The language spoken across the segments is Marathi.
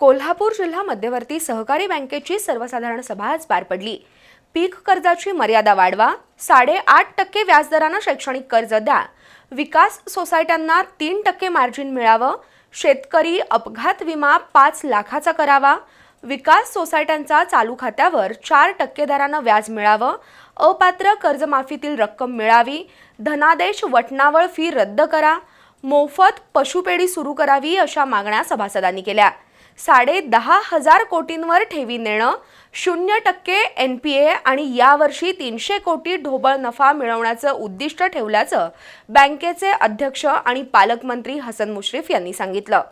कोल्हापूर जिल्हा मध्यवर्ती सहकारी बँकेची सर्वसाधारण सभा आज पार पडली. पीक कर्जाची मर्यादा वाढवा साडेआठ टक्के व्याजदरानं शैक्षणिक कर्ज द्या. विकास सोसायट्यांना तीन टक्के मार्जिन मिळावं शेतकरी अपघात विमा पाच लाखाचा करावा विकास सोसायट्यांचा चालू खात्यावर चार टक्के दरानं व्याज मिळावं अपात्र कर्जमाफीतील रक्कम मिळावी धनादेश वटणावळ फी रद्द करा मोफत पशुपेढी सुरू करावी अशा मागण्या सभासदांनी केल्या. साडे दहा हजार कोटींवर ठेवी नेणं शून्य टक्के एन पी ए आणि यावर्षी तीनशे कोटी ढोबळ नफा मिळवण्याचं उद्दिष्ट ठेवल्याचं बँकेचे अध्यक्ष आणि पालकमंत्री हसन मुश्रीफ यांनी सांगितलं.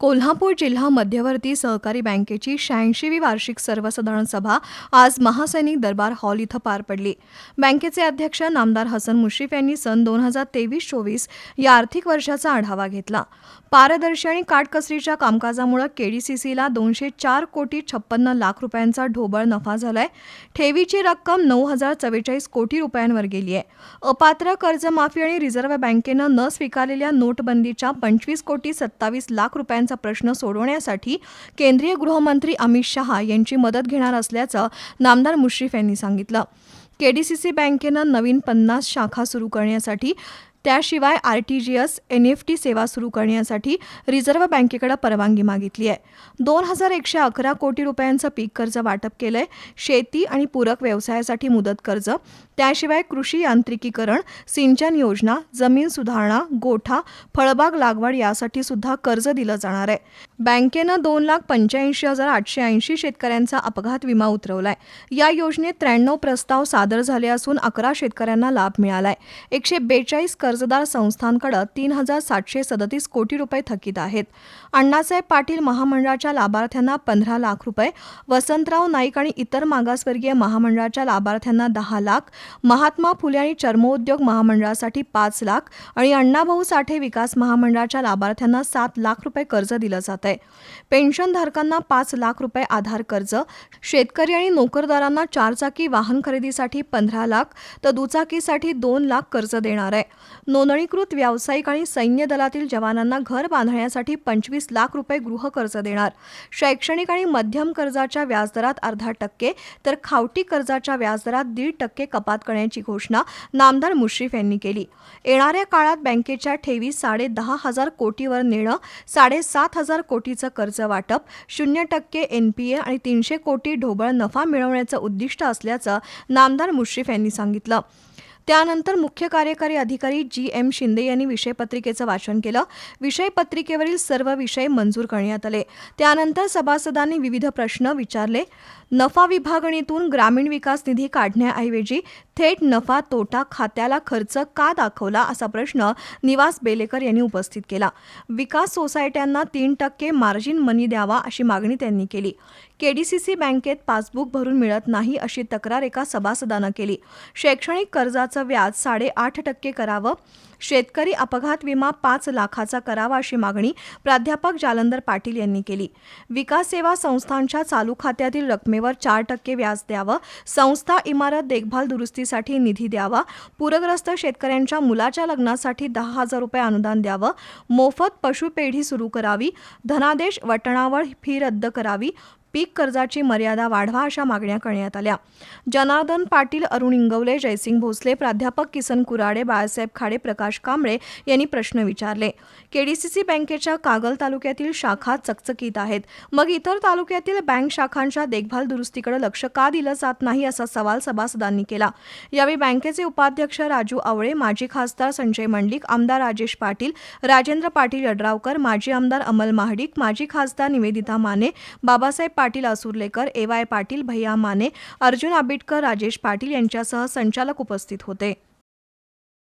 कोल्हापूर जिल्हा मध्यवर्ती सहकारी बँकेची शहाऐंशीवी वार्षिक सर्वसाधारण सभा आज महासैनिक दरबार हॉल इथं पार पडली. बँकेचे अध्यक्ष नामदार हसन मुश्रीफ यांनी सन दोन हजार तेवीस चोवीस या आर्थिक वर्षाचा आढावा घेतला. पारदर्शी आणि काटकसरीच्या कामकाजामुळे केडीसीसीला दोनशे चार कोटी छप्पन्न लाख रुपयांचा ढोबळ नफा झालाय. ठेवीची रक्कम नऊ हजार चव्वेचाळीस कोटी रुपयांवर गेली आहे अपात्र कर्जमाफी आणि रिझर्व्ह बँकेनं न स्वीकारलेल्या नोटबंदीच्या पंचवीस कोटी सत्तावीस लाख रुपयांचा प्रश्न सोडवण्यासाठी केंद्रीय गृहमंत्री अमित शहा यांची मदत घेणार असल्याचं नामदार मुश्रीफ यांनी सांगितलं. केडीसीसी बँकेनं नवीन पन्नास शाखा सुरू करण्यासाठी त्याशिवाय R T G S N F T सेवा सुरू करण्यासाठी रिझर्व्ह बँकेकडे परवानगी मागितली आहे. दोन हजार एकशे अकरा कोटी रुपयांचं पीक कर्ज वाटप केलंय. शेती आणि पूरक व्यवसायासाठी मुदत कर्ज त्याशिवाय कृषी यांत्रिकीकरण सिंचन योजना जमीन सुधारणा गोठा फळबाग लागवड यासाठी सुद्धा कर्ज दिलं जाणार आहे. बँकेनं दोन लाख पंच्याऐंशी हजार आठशे ऐंशी शेतकऱ्यांचा अपघात विमा उतरवलाय. या योजनेत त्र्याण्णव प्रस्ताव सादर झाले असून अकरा शेतकऱ्यांना लाभ मिळालाय. एकशे बेचाळीस कर्जदार संस्थांकडे तीन हजार सातशे सदतीस कोटी रुपये थकीत आहेत. अण्णासाहेब पाटील महामंडळाच्या लाभार्थ्यांना पंधरा लाख रुपये वसंतराव नाईक आणि इतर मागासवर्गीय महामंडळाच्या लाभार्थ्यांना दहा लाख महात्मा फुले आणि चर्मोद्योग महामंडळासाठी पाच लाख आणि अण्णाभाऊ साठे विकास महामंडळाच्या लाभार्थ्यांना सात लाख रुपये कर्ज दिलं जात आहे. पेन्शनधारकांना पाच लाख रुपये आधार कर्ज शेतकरी आणि नोकरदारांना चारचाकी वाहन खरेदीसाठी पंधरा लाख तर दुचाकीसाठी दोन लाख कर्ज देणार आहे. नोंदणीकृत व्यावसायिक आणि सैन्य दलातील जवानांना घर बांधण्यासाठी पंचवीस लाख रुपये गृहकर्ज देणार. शैक्षणिक आणि मध्यम कर्जाच्या व्याजदरात अर्धा टक्के तर खावटी कर्जाच्या व्याजदरात दीड टक्के कपात करण्याची घोषणा नामदार मुश्रीफ यांनी केली. येणाऱ्या काळात बँकेच्या ठेवी साडे दहा हजार कोटीवर नेणं साडेसात हजार कोटीचं कर्ज वाटप शून्य टक्के एनपीए आणि तीनशे कोटी ढोबळ नफा मिळवण्याचं उद्दिष्ट असल्याचं नामदार मुश्रीफ यांनी सांगितलं. त्यानंतर मुख्य कार्यकारी अधिकारी जी एम शिंदे यांनी विषयपत्रिकेचं वाचन केलं. विषयपत्रिकेवरील सर्व विषय मंजूर करण्यात आले. त्यानंतर सभासदांनी विविध प्रश्न विचारले. नफा विभागणीतून ग्रामीण विकास निधी काढण्याऐवजी थेट नफा तोटा खात्याला खर्च का दाखवला असा प्रश्न निवास बेलेकर यांनी उपस्थित केला. विकास सोसायट्यांना तीन टक्के मार्जिन मनी द्यावा अशी मागणी त्यांनी केली. केडीसीसी बँकेत पासबुक भरून मिळत नाही अशी तक्रार एका सभासदानं केली. शैक्षणिक कर्जाचं व्याज साडेआठ टक्के करावं शेतकरी अपघात विमा पाच लाखाचा करावा अशी मागणी प्राध्यापक जालंदर पाटील यांनी केली. विकास सेवा संस्थांच्या चालू खात्यातील रकमेवर चार टक्के व्याज द्यावं संस्था इमारत देखभाल दुरुस्तीसाठी निधी द्यावा पूरग्रस्त शेतकऱ्यांच्या मुलाच्या लग्नासाठी दहा हजार रुपये अनुदान द्यावं मोफत पशुपेढी सुरू करावी धनादेश वटणावळ फी रद्द करावी पीक कर्जाची मर्यादा वाढवा अशा मागण्या करण्यात आल्या. जनार्दन पाटील अरुण इंगवले जयसिंग भोसले प्राध्यापक किसन कुराडे बाळासाहेब खाडे प्रकाश कांबळे यांनी प्रश्न विचारले. केडीसीसी बँकेच्या कागल तालुक्यातील शाखा चकचकीत आहेत. मग इतर तालुक्यातील बँक शाखांच्या देखभाल दुरुस्तीकडे लक्ष का दिलं जात नाही असा सवाल सभासदांनी केला. यावेळी बँकेचे उपाध्यक्ष राजू आवळे माजी खासदार संजय मंडलिक आमदार राजेश पाटील राजेंद्र पाटील यड्रावकर माजी आमदार अमल महाडिक माजी खासदार निवेदिता माने बाबासाहेब पाटील असुर्लेकर ए वाय पाटील भैया माने अर्जुन आबिटकर राजेश पाटील यांच्यासह संचालक उपस्थित होते.